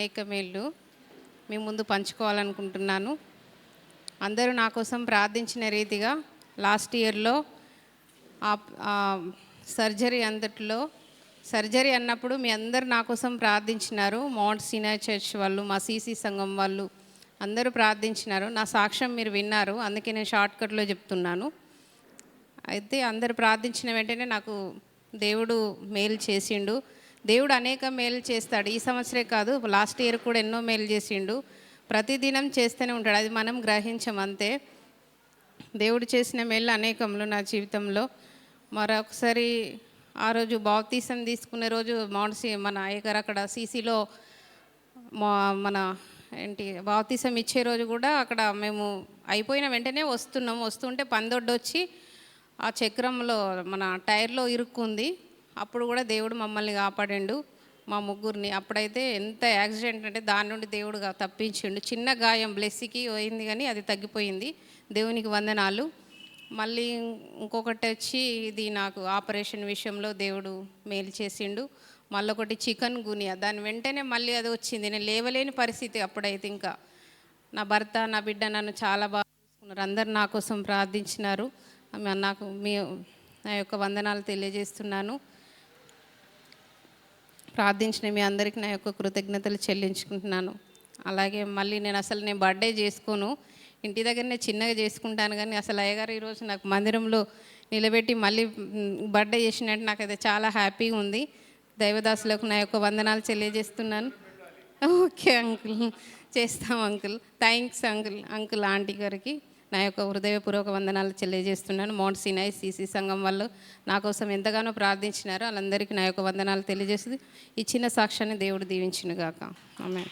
అనేక మేళ్ళు మీ ముందు పంచుకోవాలనుకుంటున్నాను. అందరూ నా కోసం ప్రార్థించిన రీతిగా లాస్ట్ ఇయర్లో సర్జరీ అంతట్లో సర్జరీ అన్నప్పుడు మీ అందరు నా కోసం ప్రార్థించినారు. మౌంట్ సీనియర్ చర్చ్ వాళ్ళు మా సీసీ సంఘం వాళ్ళు అందరూ ప్రార్థించినారు. నా సాక్ష్యం మీరు విన్నారు అందుకే నేను షార్ట్కట్లో చెప్తున్నాను. అయితే అందరు ప్రార్థించిన వెంటనే నాకు దేవుడు మేలు చేసిండు. దేవుడు అనేక మేలు చేస్తాడు. ఈ సంవత్సరే కాదు లాస్ట్ ఇయర్ కూడా ఎన్నో మేలు చేసిండు. ప్రతిదినం చేస్తూనే ఉంటాడు. అది మనం గ్రహించం అంతే. దేవుడు చేసిన మేలు అనేకంలో నా జీవితంలో. మరొకసారి ఆ రోజు బాప్తీసం తీసుకునే రోజు మౌంట్ మన అయ్యగారు అక్కడ సీసీలో మన ఏంటి బాప్తీసం ఇచ్చే రోజు కూడా అక్కడ మేము అయిపోయిన వెంటనే వస్తున్నాం. వస్తుంటే పందొడ్డు వచ్చి ఆ చక్రంలో మన టైర్లో ఇరుక్కుంది. అప్పుడు కూడా దేవుడు మమ్మల్ని కాపాడిండు. మా ముగ్గురిని. అప్పుడైతే ఎంత యాక్సిడెంట్ అంటే దాని నుండి దేవుడుగా తప్పించిండు. చిన్న గాయం బ్లెస్సికి పోయింది కానీ అది తగ్గిపోయింది. దేవునికి వందనాలు. మళ్ళీ ఇంకొకటి వచ్చి ఇది నాకు ఆపరేషన్ విషయంలో దేవుడు మేలు చేసిండు. మళ్ళీ ఒకటి చికెన్ గునియా. దాని వెంటనే మళ్ళీ అది వచ్చింది. నేను లేవలేని పరిస్థితి అప్పుడైతే ఇంకా. నా భర్త నా బిడ్డ నన్ను చాలా బాగా చూసుకున్నారు. అందరు నా కోసం ప్రార్థించినారు. నాకు మీ నా యొక్క వందనాలు తెలియజేస్తున్నాను. ప్రార్థించిన మీ అందరికీ నా యొక్క కృతజ్ఞతలు చెల్లించుకుంటున్నాను. అలాగే మళ్ళీ నేను అసలు నేను బర్త్డే చేసుకోను. ఇంటి దగ్గరనే చిన్నగా చేసుకుంటాను కానీ అసలు అయ్యగారు ఈరోజు నాకు మందిరంలో నిలబెట్టి మళ్ళీ బర్త్డే చేసినట్టు నాకు అది చాలా హ్యాపీగా ఉంది. దైవదాసులకు నా యొక్క వందనాలు తెలియజేస్తున్నాను. Okay uncle. చేస్తాం uncle. Thanks uncle uncle aunty గారికి. నా యొక్క హృదయపూర్వక వందనాలు తెలియజేస్తున్నాను. మౌంట్ సినాయ్ సిసి సంఘం వాళ్ళు నా కోసం ఎంతగానో ప్రార్థించినారో వాళ్ళందరికీ నా యొక్క వందనాలు తెలియజేస్తుంది. ఈ చిన్న సాక్ష్యాన్ని దేవుడు దీవించినగాక. ఆమె